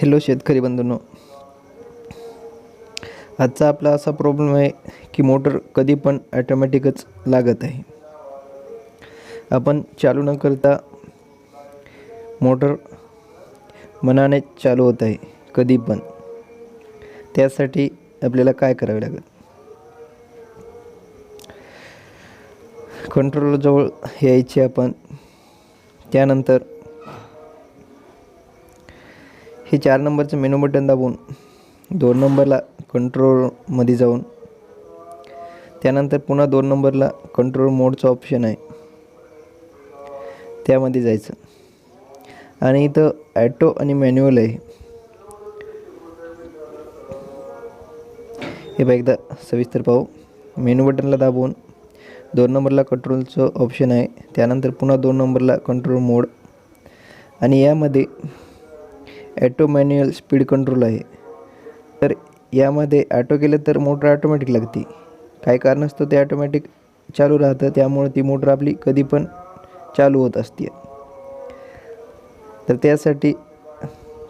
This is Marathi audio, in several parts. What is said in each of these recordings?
हॅलो शेतकरी बंधूंनो. आजचा आपला असा प्रॉब्लेम आहे की मोटर कधी पण ॲटोमॅटिकच लागत आहे. आपण चालू न करता मोटर मनाने चालू होत आहे कधी पण. त्यासाठी आपल्याला काय करावे लागेल? कंट्रोलजवळ यायचे आपण. त्यानंतर हे चार नंबरचं मेनू बटन दाबून दोन नंबरला कंट्रोलमध्ये जाऊन त्यानंतर पुन्हा दोन नंबरला कंट्रोल मोडचं ऑप्शन आहे. त्यामध्ये जायचं. आणि इथं ॲटो आणि मॅन्युअल आहे. हे बघा एकदा सविस्तर पाहू. मेनू बटनला दाबून दोन नंबरला कंट्रोलचं ऑप्शन आहे. त्यानंतर पुन्हा दोन नंबरला कंट्रोल मोड आणि यामध्ये ॲटो मॅन्युअल स्पीड कंट्रोल आहे. तर यामध्ये ॲटो केलं तर मोटर ॲटोमॅटिक लागते. काही कारण असतं ते ॲटोमॅटिक चालू राहतं त्यामुळे ती मोटर आपली कधी पण चालू होत असते. तर त्यासाठी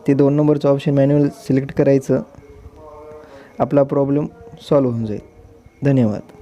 ते दोन नंबरचं ऑप्शन मॅन्युअल सिलेक्ट करायचं. आपला प्रॉब्लेम सॉल्व होऊन जाईल. धन्यवाद.